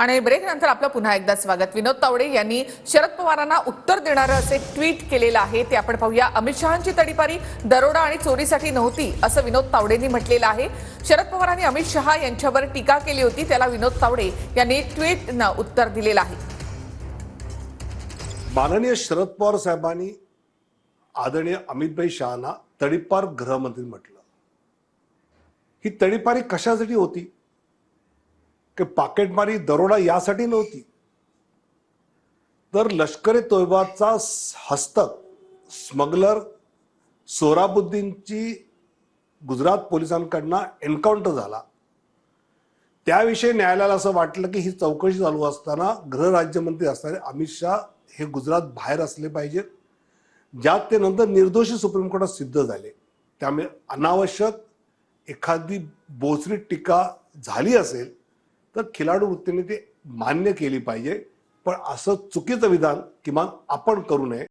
आणि ब्रेक नंतर आपलं पुन्हा एकदा स्वागत. विनोद तावडे यांनी शरद पवारांना उत्तर देणारं असे ट्विट केलेलं आहे. ते आपण पाहूया. अमित शहाची तडीपारी दरोडा आणि चोरीसाठी नव्हती असं विनोद तावडेंनी म्हटलेलं आहे. शरद पवारांनी अमित शहा यांच्यावर टीका केली होती. त्याला विनोद तावडे यांनी ट्विटनं उत्तर दिलेलं आहे. माननीय शरद पवार साहेबांनी आदरणीय अमितभाई शहाना तडीपार गृहमंत्री म्हटलं. ही तडीपारी कशासाठी होती? की पाकेटमारी दरोडा यासाठी नव्हती. तर लष्करी तोयबाचा हस्तक स्मगलर सोराबुद्दीनची गुजरात पोलिसांकडनं एन्काउंटर झाला. त्याविषयी न्यायालयाला असं वाटलं की ही चौकशी चालू असताना गृहराज्यमंत्री असणारे अमित शाह हे गुजरात बाहेर असले पाहिजेत ज्यात ते नंतर निर्दोषी सुप्रीम कोर्टात सिद्ध झाले. त्यामुळे अनावश्यक एखादी बोचरी टीका झाली असेल तर खिलाडू वृत्तीने ती मान्य केली पाहिजे. पण असं चुकीचं विधान किमान आपण करू नये.